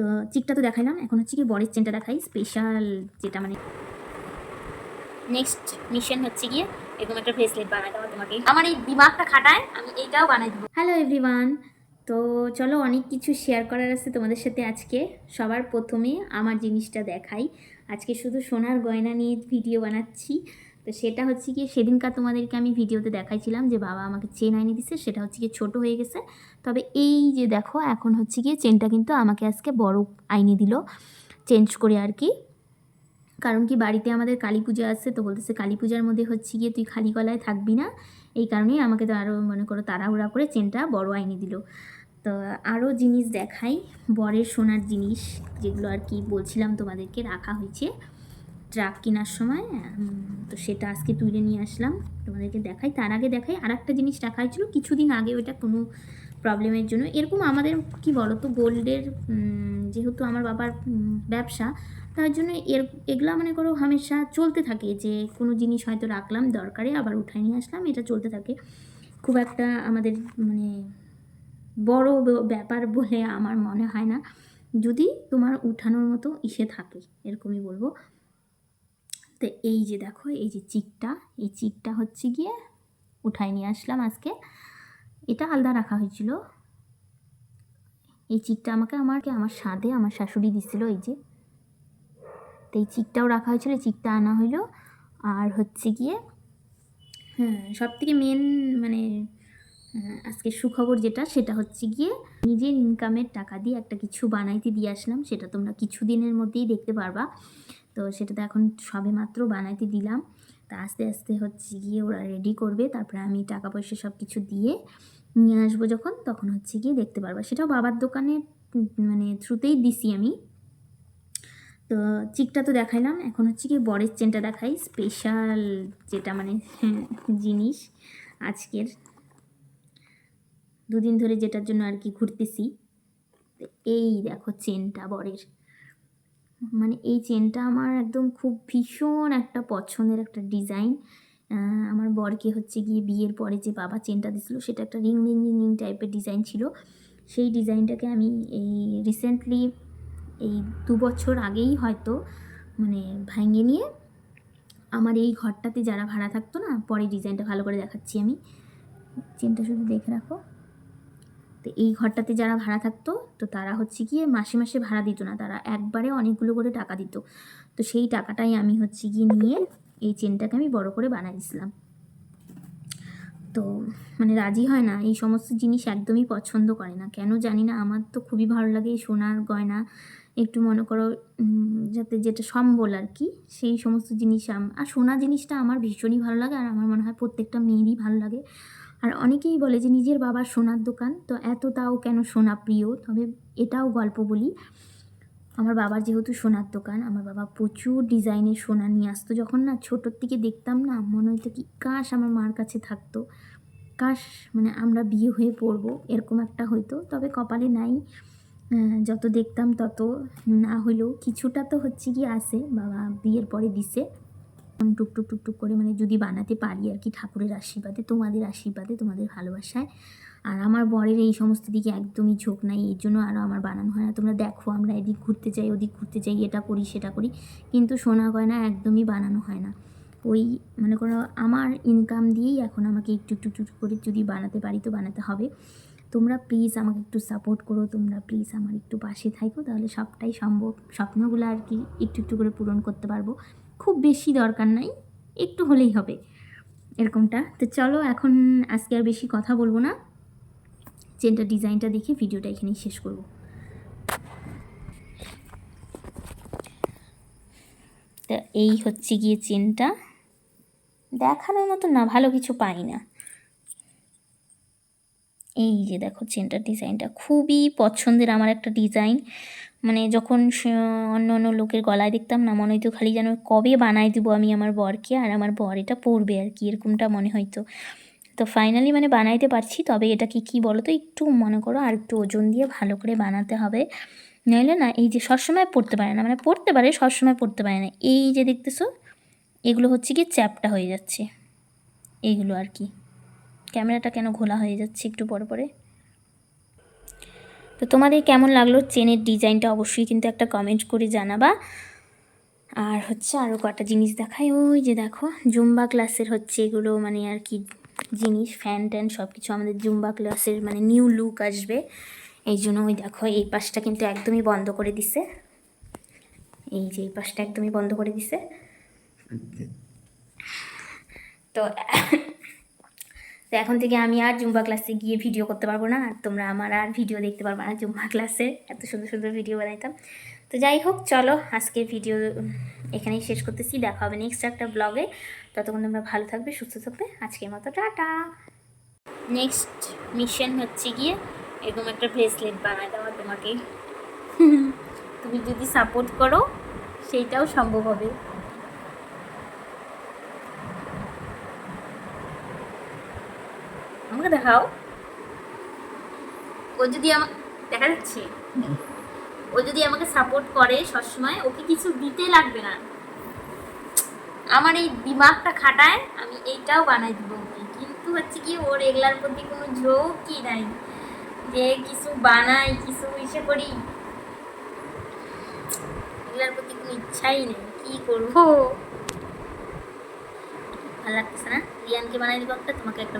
তো চিকটা তো দেখাইলাম, এখন হচ্ছে কি বরের চেনটা দেখাই স্পেশাল যেটা মানে নেক্সট মিশন হচ্ছে গিয়ে এরকম একটা ব্রেসলেট বানাই দেওয়া তোমাকে। আমার এই দিমাগটা খাটায়, আমি এইটাও বানাই দেবো। হ্যালো এভরিওয়ান তো চলো অনেক কিছু শেয়ার করার আছে তোমাদের সাথে আজকে। সবার প্রথমে আমার জিনিসটা দেখাই। আজকে শুধু সোনার গয়না নিয়ে ভিডিও বানাচ্ছি। তো সেটা হচ্ছে গিয়ে সেদিনকার তোমাদেরকে আমি ভিডিওতে দেখাইছিলাম যে বাবা আমাকে চেন আইনি দিছে, সেটা হচ্ছে গিয়ে ছোটো হয়ে গেছে। তবে এই যে দেখো, এখন হচ্ছে গিয়ে চেনটা কিন্তু আমাকে আজকে বড় আইনি দিল চেঞ্জ করে আর কি। কারণ কি বাড়িতে আমাদের কালী পূজা আছে, তো বলতেছে কালী পূজার মধ্যে হচ্ছে গিয়ে তুই খালি গলায় থাকবি না। এই কারণেই আমাকে তো আরও মনে করো তাড়াহুড়া করে চেনটা বড় আইনি দিল। তো আরও জিনিস দেখাই, বরের সোনার জিনিস, যেগুলো আর কি বলছিলাম তোমাদেরকে রাখা হয়েছে। ট্রাক কেনার সময় তো সেটা আজকে তুলে নিয়ে আসলাম। তোমাদেরকে দেখাই। তার আগে দেখাই আর একটা জিনিস রাখা হয়েছিল। কিছুদিন আগে ওইটা কোনো প্রবলেমের জন্য। এরকম আমাদের, কি বলো তো গোল্ডের যেহেতু আমার বাবার ব্যবসা, তার জন্য এর, এগুলা মনে করো হামেশা চলতে থাকে যে কোনো জিনিস হয়তো রাখলাম, দরকারে আবার উঠাই নিয়ে আসলাম, এটা চলতে থাকে। খুব একটা আমাদের মানে বড় ব্যাপার বলে আমার মনে হয় না। যদি তোমার উঠানোর মতো ইসে থাকে, এরকমই বলব। তো এই যে দেখো এই যে চিকটা এই চিকটা হচ্ছে গিয়ে উঠাই নিয়ে আসলাম আজকে। এটা আলাদা রাখা হয়েছিল। এই চিকটা আমাকে আমাকে আমার স্বাদে আমার শাশুড়ি দিছিল এই যে। তো এই চিকটাও রাখা হয়েছিল চিকটা আনা হইল। আর হচ্ছে গিয়ে হ্যাঁ সব থেকে মেন মানে আহ, আজকে সুখবর যেটা সেটা হচ্ছে গিয়ে নিজের ইনকামের টাকা দিয়ে একটা কিছু বানাইতে দিয়ে আসলাম। সেটা তোমরা কিছু দিনের মধ্যেই দেখতে পারবা। তো সেটা তো এখন সবে মাত্র বানাইতে দিলাম। তা আস্তে আস্তে হচ্ছে গিয়ে ওরা রেডি করবে। তারপরে আমি টাকা পয়সা সব কিছু দিয়ে নিয়ে আসব যখন, তখন হচ্ছে গিয়ে দেখতে পারব। সেটাও বাবার দোকানে মানে থ্রুতেই দিছি আমি। তো চিকটা তো দেখাইলাম। এখন হচ্ছে কি বরের চেনটা দেখাই। স্পেশাল যেটা মানে জিনিস আজকের। দুদিন ধরে যেটার জন্য আর কি ঘুরতেছি। এই দেখো চেনটা বরের। মানে এই চেনটা আমার একদম খুব ভীষণ একটা পছন্দের একটা ডিজাইন। আমার বরকে হচ্ছে গিয়ে বিয়ের পরে যে বাবা চেনটা দিছিল সেটা একটা রিং রিং রিং রিং টাইপের ডিজাইন ছিল। সেই ডিজাইনটাকে আমি এই রিসেন্টলি এই দু বছর আগেই হয়তো মানে ভাঙে নিয়ে আমার এই ঘরটাতে যারা ভাড়া থাকতো না, পরে ডিজাইনটা ভালো করে দেখাচ্ছি আমি। চেনটা শুধু দেখে রাখো। তো এই ঘরটাতে যারা ভাড়া থাকতো, তো তারা হচ্ছে গিয়ে মাসে মাসে ভাড়া দিত না। তারা একবারে অনেকগুলো করে টাকা দিত। তো সেই টাকাটাই আমি হচ্ছে গিয়ে নিয়ে এই চেনটাকে আমি বড় করে বানাই দিয়েছিলাম তো মানে রাজি হয় না। এই সমস্ত জিনিস একদমই পছন্দ করে না। কেন জানি না, আমার তো খুবই ভালো লাগে এই সোনার গয়না। একটু মনে করো যাতে যেটা সম্বল আর কি, সেই সমস্ত জিনিস আর সোনা জিনিসটা আমার ভীষণই ভালো লাগে। আর আমার মনে হয় প্রত্যেকটা মেয়েরই ভালো লাগে। আর অনেকেই বলে যে নিজের বাবার সোনার দোকান, তো এত তাও কেন সোনা প্রিয়? তবে এটাও গল্প বলি। আমার বাবার যেহেতু সোনার দোকান, আমার বাবা প্রচুর ডিজাইনের সোনা নিয়ে আসতো। যখন না ছোটোর থেকে দেখতাম না, মনে হতো কি, কাশ আমার মার কাছে থাকতো। কাশ মানে আমরা বিয়ে হয়ে পড়ব, এরকম একটা হইতো। তবে কপালে নাই যত দেখতাম তত না হলেও কিছুটা তো হচ্ছে কি আসে বাবা বিয়ের পরে দিছে। টুকটুক টুকটুক করে মানে যদি বানাতে পারি আর কি ঠাকুরের আশীর্বাদে, তোমাদের আশীর্বাদে, তোমাদের ভালোবাসায়। আর আমার বরের এই সমস্ত দিকে একদমই ঝোঁক নাই, এর জন্য আরও আমার বানানো হয় না। তোমরা দেখো, আমরা এদিক ঘুরতে যাই, ওদিক ঘুরতে যাই, এটা করি, সেটা করি। কিন্তু সোনা গয়না একদমই বানানো হয় না। ওই মনে করো আমার ইনকাম দিয়েই এখন আমাকে একটু একটু একটু করে যদি বানাতে পারি তো বানাতে হবে। তোমরা প্লিজ আমাকে একটু সাপোর্ট করো, তোমরা প্লিজ আমার একটু পাশে থাকো তাহলে সবটাই সম্ভব। স্বপ্নগুলো আর কি একটু একটু করে পূরণ করতে পারব। খুব বেশি দরকার নাই, একটু হলেই হবে এরকমটা। তো চলো এখন আজকে আর বেশি কথা বলব না। চেনটা ডিজাইনটা দেখে ভিডিওটা এখানেই শেষ করব। তো এই হচ্ছে গিয়ে চেনটা। দেখানোর মতো না, ভালো কিছু পাই না। এই যে দেখো, চেনটার ডিজাইনটা খুবই পছন্দের আমার একটা ডিজাইন। মানে যখন অন্য অন্য লোকের গলায় দেখতাম না, মনে হতো খালি যেন কবে বানাই দিব আমি আমার বরকে, আর আমার বর এটা পড়বে আর কি, এরকমটা মনে হয়তো তো ফাইনালি মানে বানাইতে পারছি, তবে এটা কি কী বলো তো একটু মনে করো আর একটু ওজন দিয়ে ভালো করে বানাতে হবে। নইলে না, এই যে সবসময় পড়তে পারে না মানে পড়তে পারে, সবসময় পড়তে পারে না। এই যে দেখতেছো, এগুলো হচ্ছে কি চ্যাপটা হয়ে যাচ্ছে। এইগুলো আর কি। ক্যামেরাটা কেন ঘোলা হয়ে যাচ্ছে একটু পরে পরে? তো তোমাদের কেমন লাগল চেনের ডিজাইনটা অবশ্যই কিন্তু একটা কমেন্ট করে জানাবা। আর হচ্ছে আরও কটা জিনিস দেখাই। ওই যে দেখো জুম্বা ক্লাসের হচ্ছে এগুলো মানে আর কি জিনিস ফ্যান ট্যান সব কিছু আমাদের জুম্বা ক্লাসের মানে নিউ লুক আসবে। এই জন্য ওই দেখো এই পাশটা কিন্তু একদমই বন্ধ করে দিছে। এই যে এই পাশটা একদমই বন্ধ করে দিছে। তো তো এখন থেকে আমি আর জুম্বা ক্লাসে গিয়ে ভিডিও করতে পারব না। আর তোমরা আমার আর ভিডিও দেখতে পারব না জুম্বা ক্লাসে। এত সুন্দর সুন্দর ভিডিও বানাইতাম। তো যাই হোক, চলো আজকের ভিডিও এখানেই শেষ করতেছি। দেখা হবে নেক্সট একটা ব্লগে ততক্ষণ তোমরা ভালো থাকবে, সুস্থ থাকবে। আজকের মতো টাটা। নেক্সট মিশন হচ্ছে গিয়ে এরকম একটা ব্রেসলেট বানাই দেওয়া তোমাকে। তুমি যদি সাপোর্ট করো, সেইটাও সম্ভব হবে। আমাকে দেখাও। ও যদি আমাকে দেখা যাচ্ছে? ও যদি আমাকে সাপোর্ট করে সবসময় ওকে কিছু দিতে লাগবে না। আমার এই দিমাগটা খাটায় আমি এইটাও বানাই দিব ওকে। কিন্তু হচ্ছে কি ওর এগুলার প্রতি কোনো ঝোঁকই নাই। যে কিছু বানাই কিছু ইসে করি এগুলার প্রতি কোনো ইচ্ছাই নেই। কি করব? ভালো লাগতেছে না? রিয়ানকে বানাই দিব একটা তোমাকে একটা